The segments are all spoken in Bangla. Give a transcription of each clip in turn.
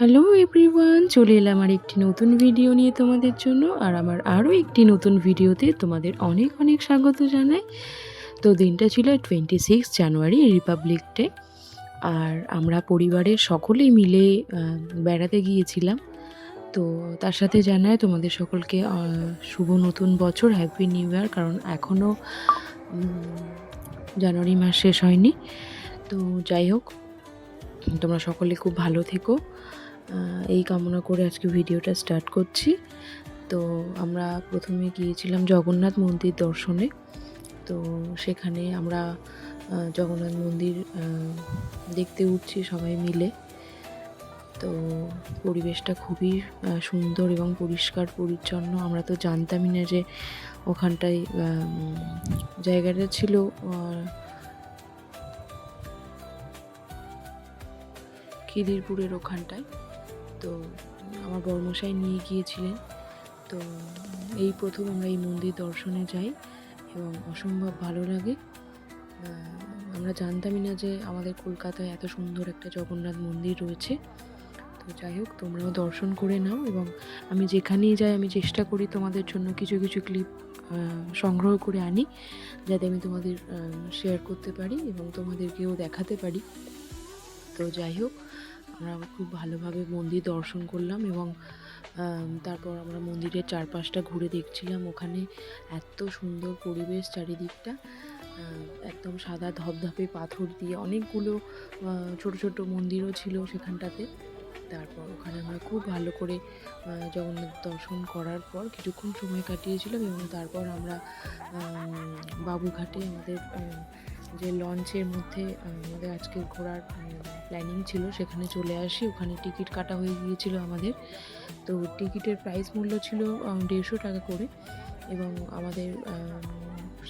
হ্যালো এভরিওয়ান চলে এলাম আর একটি নতুন ভিডিও নিয়ে তোমাদের জন্য, আর আমার আরও একটি নতুন ভিডিওতে তোমাদের অনেক অনেক স্বাগত জানাই। তো দিনটা ছিল twenty six January Republic Day আর আমরা পরিবারের সকলেই মিলে বেড়াতে গিয়েছিলাম। তো তার সাথে জানায় তোমাদের সকলকে শুভ নতুন বছর হ্যাপি নিউ ইয়ার কারণ এখনও জানুয়ারি মাস শেষ হয়নি। তো যাই হোক, তোমরা সকলে খুব ভালো থেকো। এই কামনা করে আজকে ভিডিওটা স্টার্ট করছি। তো আমরা প্রথমে গিয়েছিলাম জগন্নাথ মন্দির দর্শনে। তো সেখানে আমরা জগন্নাথ মন্দির দেখতে উঠছি সবাই মিলে। তো পরিবেশটা খুবই সুন্দর এবং পরিষ্কার পরিচ্ছন্ন। আমরা তো জানতামই না যে ওখানটায় জায়গাটা ছিল খিদিরপুরের ওখানটায়। তো আমার বর্মশাই নিয়ে গিয়েছিলেন। তো এই প্রথম আমরা এই মন্দির দর্শনে যাই এবং অসম্ভব ভালো লাগে। আমরা জানতামই না যে আমাদের কলকাতায় এত সুন্দর একটা জগন্নাথ মন্দির রয়েছে। তো যাই হোক, তোমরাও দর্শন করে নাও এবং আমি যেখানেই যাই, আমি চেষ্টা করি তোমাদের জন্য কিছু কিছু ক্লিপ সংগ্রহ করে আনি যাতে আমি তোমাদের শেয়ার করতে পারি এবং তোমাদেরকেও দেখাতে পারি। তো যাই হোক আমরা খুব ভালোভাবে মন্দির দর্শন করলাম এবং তারপর আমরা মন্দিরের চারপাশটা ঘুরে দেখছিলাম। ওখানে এত সুন্দর পরিবেশ চারিদিকটা একদম সাদা ধপধপে পাথর দিয়ে অনেকগুলো ছোট ছোট মন্দিরও ছিল সেখানটাতে। তারপর ওখানে আমরা খুব ভালো করে জগন্নাথ দর্শন করার পর কিছুক্ষণ সময় কাটিয়েছিলাম এবং তারপর আমরা বাবুঘাটে আমাদের যে লঞ্চের মধ্যে আমাদের আজকে ঘোরার প্ল্যানিং ছিল, সেখানে চলে আসি। ওখানে টিকিট কাটা হয়ে গিয়েছিল আমাদের। তো টিকিটের প্রাইস মূল্য ছিল দেড়শো টাকা করে এবং আমাদের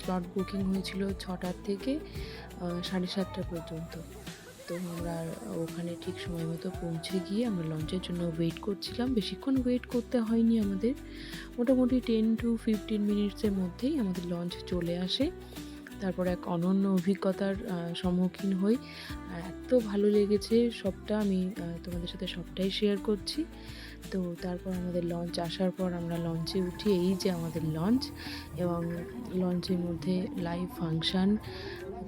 স্লট বুকিং হয়েছিল ছটার থেকে সাড়ে সাতটা পর্যন্ত। তো আমরা ওখানে ঠিক সময় মতো পৌঁছে গিয়ে আমরা লঞ্চের জন্য ওয়েট করছিলাম। বেশিক্ষণ ওয়েট করতে হয়নি আমাদের। মোটামুটি টেন টু ফিফটিন মিনিটসের মধ্যেই আমাদের লঞ্চ চলে আসে। তারপর এক অনন্য অভিজ্ঞতার সম্মুখীন হই। এত ভালো লেগেছে সবটা, আমি তোমাদের সাথে সবটাই শেয়ার করছি। তো তারপর আমাদের লঞ্চ আসার পর আমরা লঞ্চে উঠি এই যে আমাদের লঞ্চ এবং লঞ্চের মধ্যে লাইভ ফাংশান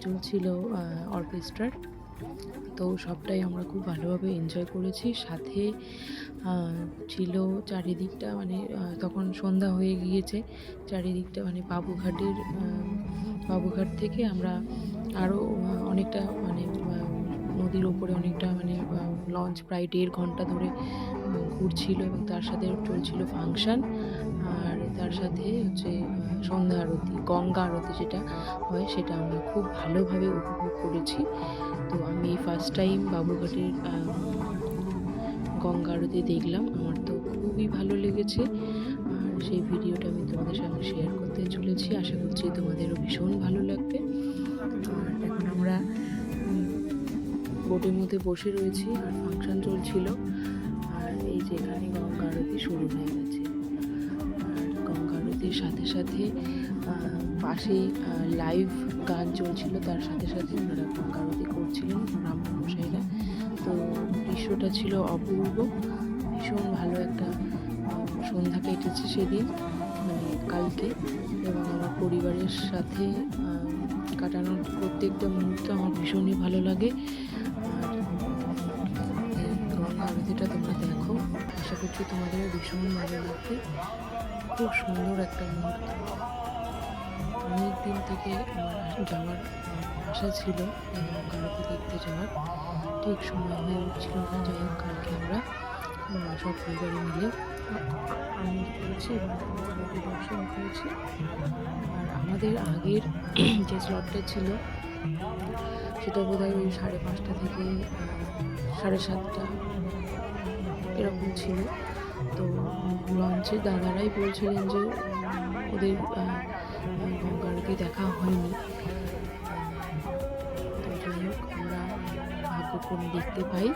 চলছিল অর্কেস্ট্রার তো সবটাই আমরা খুব ভালোভাবে এনজয় করেছি। সাথে ছিল চারিদিকটা মানে তখন সন্ধ্যা হয়ে গিয়েছে। চারিদিকটা মানে বাবুঘাটের বাবুঘাট থেকে আমরা আরও অনেকটা মানে নদীর ওপরে অনেকটা মানে লঞ্চ প্রায় দেড় ঘণ্টা ধরে ঘুরছিল এবং তার সাথে চলছিল ফাংশান আর তার সাথে হচ্ছে সন্ধ্যা আরতি, গঙ্গা আরতি যেটা হয়, সেটা আমরা খুব ভালোভাবে উপভোগ করেছি। তো আমি ফার্স্ট টাইম বাবুঘাটের গঙ্গা আরতি দেখলাম। আমার তো খুবই ভালো লেগেছে। আর সেই ভিডিওটা আমি তোমাদের সঙ্গে শেয়ার করতে চলেছি। আশা করছি তোমাদেরও ভীষণ ভালো লাগবে। আর এখন আমরা বোটের মধ্যে বসে রয়েছি আর ফাংশন চলছিল। আর এই যে এখানে গঙ্গা আরতি শুরু হয়ে গেছে। গঙ্গা সাথে সাথে পাশেই লাইভ গান চলছিল, তার সাথে সাথে ওনারা আরতি করছিলেন ব্রাহ্মণ মশাইরা তো দৃশ্যটা ছিল অপূর্ব, ভীষণ ভালো একটা সন্ধ্যা কেটেছে সেদিন মানে কালকে। এবং আমার পরিবারের সাথে কাটানোর প্রত্যেকটা মুহূর্ত আমার ভীষণই ভালো লাগে। করছি তোমাদের ভীষণ ভালো লাগবে খুব সুন্দর একটা মুহূর্ত। অনেক দিন থেকে যাওয়ার আশা ছিল আরতি দেখতে যাওয়ার। ঠিক সময় হয়ে উঠছিল না, যাই হোক, কালকে আমরা সব পরিবারে মিলে আনন্দ করেছি এবং দর্শন করেছি। আর আমাদের আগের যে স্লটটা ছিল, সেটা বোধ হয় ওই সাড়ে পাঁচটা থেকে সাড়ে সাতটা এরকম ছিল। তো লঞ্চের দাদারাই বলছিলেন যে ওদের আহ, গঙ্গা দেখা হয়নি। তো যাই হোক আমরা ভাগ্যক্রমে দেখতে পাই।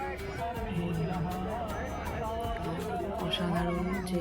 অসাধারণ যে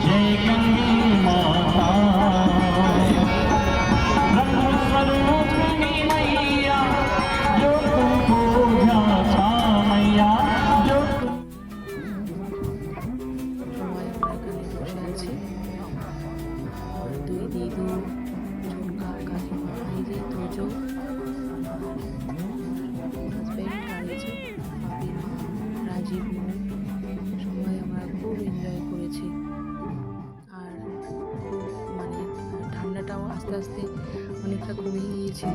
Take झुमका का झुमका ये तो जो हस्बैंड করেছে আমরা খুব এনজয় করেছি আর মানে ঠান্ডাটাও আস্তে আস্তে অনেকটা কমে গিয়েছিল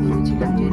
ভেবেছিলাম যে